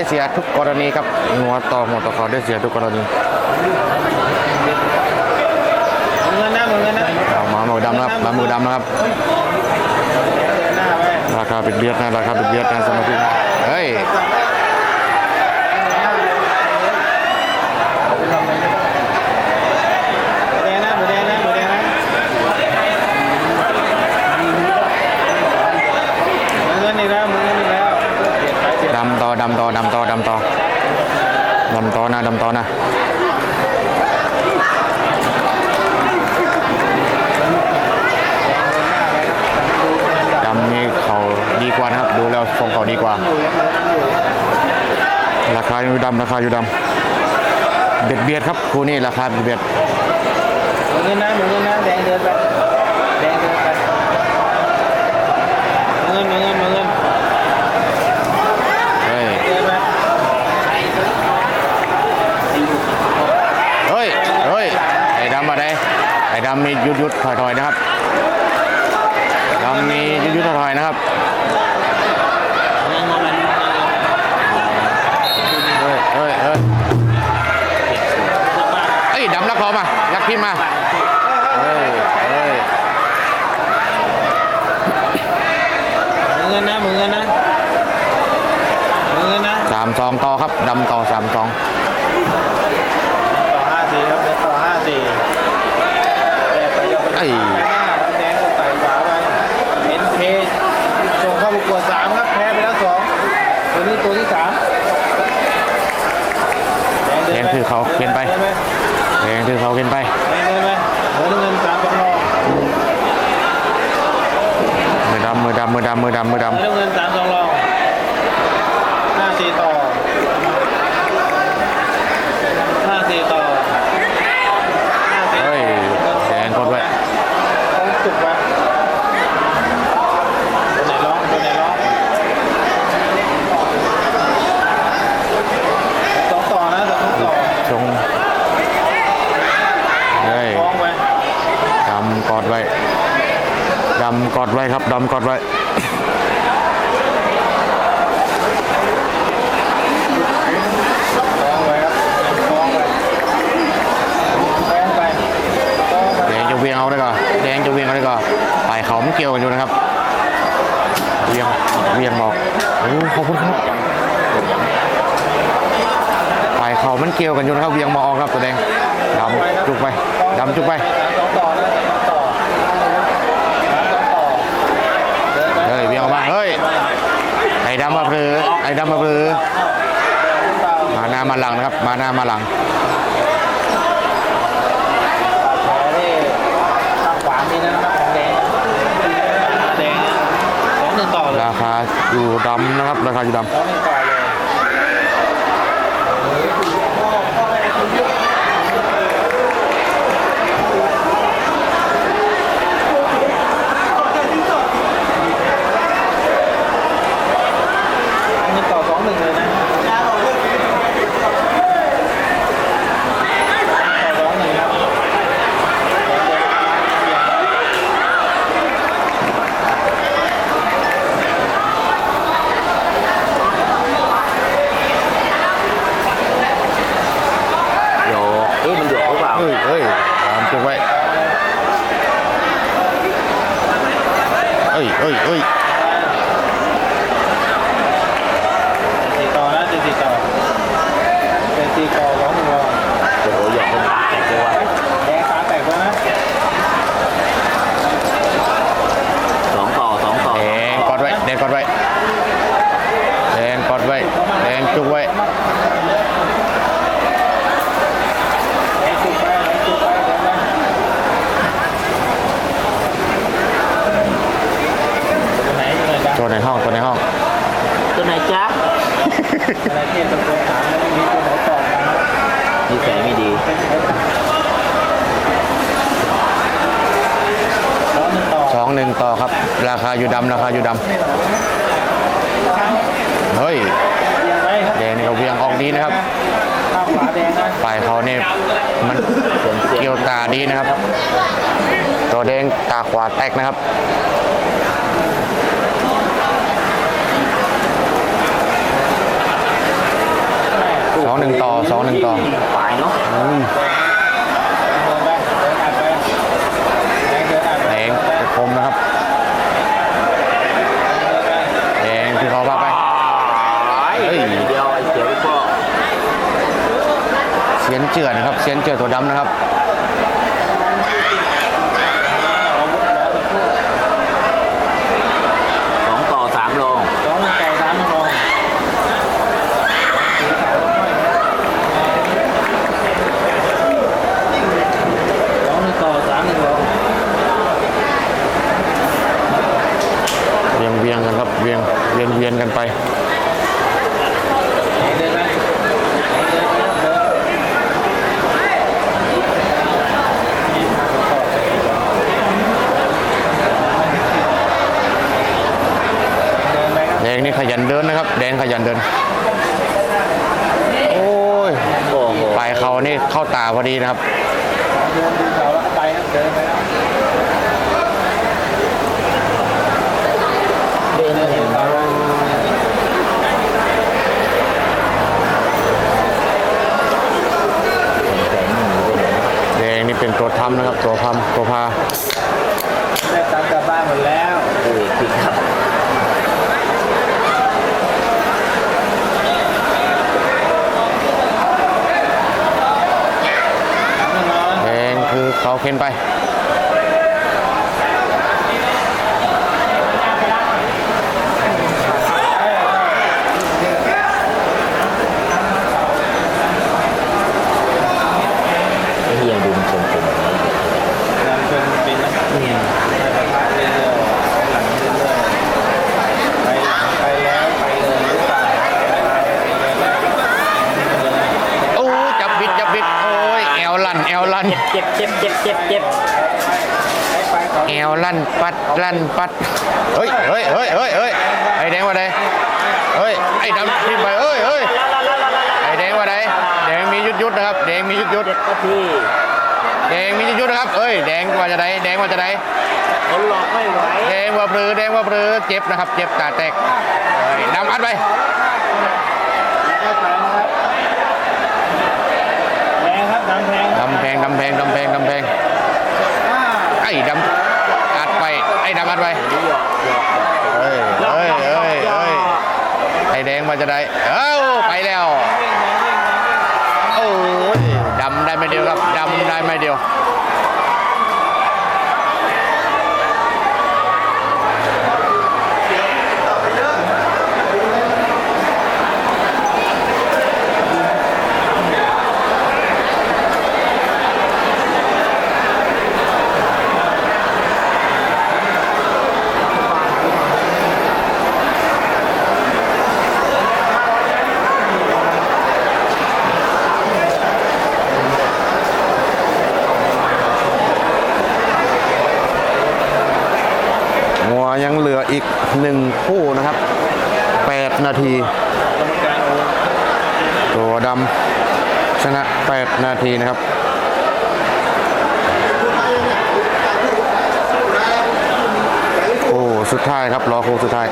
ได้เสียทุกกรณีครับงัวต่อหัวต่อคอได้เสียทุกกรณีเงินนะเงินนะเอามาหมูดำนะครับมาหมูดำนะครับหน้าไปราคาปิดเบียดนะราคาปิดเบียดนะสมาชิกเฮ้ย แดงนะหมูแดงนะหมูแดงนะเงินอีกแล้วเงินอีกแล้วเปลี่ยนไปเปลี่ยน ดำต่ อดำต่อดำต่อดำต่อดำต่อนะดำต่อนะดำนี่เขาดีกว่านะครับ ดูแล้วทรงเขาดีกว่า ราคาอยู่ดำราคาอยู่ดำเบียดเบียดครับคู่นี้ราคาเบียดเบียดเงินนะเงินนะแดงเดินไปแดงเดินไปเงินเงินเงินเงิน เฮ้ย เดินไป เฮ้ยเฮ้ยไอ้ดำมาได้ไอ้ดำมียุดยุดถอยถอยนะครับดำมียุดยุดถอยถอยนะครับเงินเงินเฮ้ยเฮ้ยเฮ้ยเอ้ยดำลักคอมาลักพิมพ์มาเฮ้ยเฮ้ยเงินนะหมูเงินนะเงินนะสามสองต่อครับดำต่อสามสอง ต่อห้าสี่ครับต่อห้าสี่แด งไปยกไปไอ้ยแดงก็ใส่ฝาไปเอ็นเคส่งเข้าประกวดสามครับแพ้ไปแล้วสองตัวนี้ตัวที่สามแดงคือเขาเขียนไปเดินไปแดงคือเขาเขียนไปแดงเดินไปเดินเงินสามสองรอมือดำมือดำมือดำมือดำมือดเดินเงินสามสองรอห้าสี่ต่อห้าสี่ต่อห้าำ สี่ เฮ้ยแดงกดไว้ ต้องจุกไว้ตัวไหนร้องตัวไหนร้องสองต่อนะสองต่อชงเฮ้ยคล้องไว้ดำกอดไว้ดำกอดไว้ครับดำกอดไว้ คล้องไว้ครับคล้องไว้คล้องไปคล้องไป แดงจะ เวียงเอาได้ก่อนแดงจะเวียงเอาได้ก่อนปลายเขามันเกี่ยวกันอยู่นะครับเวียงเวียงบอกโอ้ขอบคุณครับปลายเขามันเกี่ยวกันอยู่นะครับเวียงมาออกครับตัวแดงดำจุกไปดำจุกไปต่อเดินไปเฮ้ยเวียงออกมาเฮ้ยไอ้ดำมาเพลอไอ้ดำมาเพลอมาหน้ามาหลังนะครับ มาหน้ามาหลัง แผลนี่ข้างขวามีนะครับของแดงแดงสองหนึ่งต่อเลย ราคา อยู่ดำนะครับราคาอยู่ดำ สองหนึ่งต่อเลย นี่ต่อสองหนึ่งเลยนะต่อสองหนึ่งครับโยเอ๊ะมันโยกหรือเปล่า เฮ้ยเฮ้ย ตามจุกไว้ เอ้ยเอ้ยเอ้ยสี่ต่อนะสี่สี่ต่อเป็นสี่ต่อสองหนึ่งรอโอ้โหหยอกคนตาแตกเลยว่ะ แดงขาแตกแล้วนะ สองต่อสองต่อ แดงกอดไว้แดงกอดไว้แดงกอดไว้แดงจุกไว้ แดงจุกไปแดงจุกไปเดี๋ยวนะตัวไหน ตัวไหนจ๊ะตัวในห้องตัวในห้อง ตัวไหนจ๊ะอะไรที่ตะโกนถามแล้วมีตัวไหนตอบนะนิสัยไม่ดีร้อนหนึ่งต่อสองหนึ่งต่อครับ ราคาอยู่ดำราคาอยู่ดำเฮ้ยเอียงไปครับแดงนี่ก็เวียงออกดีนะครับข้างขวาแดงนะปลายเขาเนี่ยมันเกี่ยวตาดีนะครับ ตัวแดงตาขวาแตกนะครับ องหนึ่งต่อ สองหนึ่งต่อฝ่ายเนาะอืมเดินไปเดินอัดไปแดงเดินอัดไปแดงจะคมนะครับแดงที่เขาพาไปเฮ้ยเดียวไอ้เสียวก็เสียนเจือนะครับ เสียนเจือตัวดำนะครับ สองต่อสามลง สองไก่สามโมงสองหนึ่งต่อสามหนึ่งโมง เวียงเวียงกันครับเวียงเวียนเวียนกันไป เดินไปเดินเดิน แดงนี่ขยันเดินนะครับ แดงขยันเดิน โอ้ยโอ้โหปลายเขานี่เข้าตาพอดีนะครับ โยนดูเขาแล้วไปครับเดินไปแล้ว เดินเห็น เขาแล้ว แสงหนีไปไหน แดงนี่เป็นตัวทำนะครับ ตัวพำตัวพา ได้ตังค์กลับบ้านหมดแล้ว เอ้ยพี่ครับ สามหนึ่งร้อย แดงคือ เข็นไป ไอ้เฮียดูมันทรงผม นำชนเป็นนะไปประทะเรื่อยๆหลังเรื่อยๆไปไปแล้วไปเลยหรือเปล่า โอ้จับบิดจับบิด โอ้ยแอวลั่นแอวลั่น เจ็บเจ็บเจ็บเจ็บเจ็บไปเขาแอวลั่นปัดลั่นปัดเฮ้ยเฮ้ยเฮ้ยเฮ้ยเฮ้ยไอ้แดงว่าไดเฮ้ยไอ้ดำทิ้งไปเฮ้ยเฮ้ยไอ้แดงว่าไดแดงมียุดยุดนะครับแดงมียุดยุดเจ็บก็พี่แดงมียุดยุดนะครับเอ้ยแดงว่าจะไดแดงว่าจะไดคนหลอกไม่ไหวแดงว่าปลือแดงว่าปลือเจ็บนะครับ เจ็บตาแตกเฮ้ยดำอัดไป เข้าไปนะครับแพงครับน้ำแพงครับ กำแพงกำแพงกำแพงกำแพงอ่าไอ้ดำอัดไปไอ้ดำอัดไปเฮ้ยเฮ้ยเฮ้ยเฮ้ยไอ้แดงมาจะได้เอ้าไปแล้วโอ้ยดำได้ไม่เดียวครับดำได้ไม่เดียว ยังเหลืออีกหนึ่งคู่นะครับ 8 นาที ตัวดำชนะ 8 นาทีนะครับโอ้สุดท้ายครับรอคู่สุดท้าย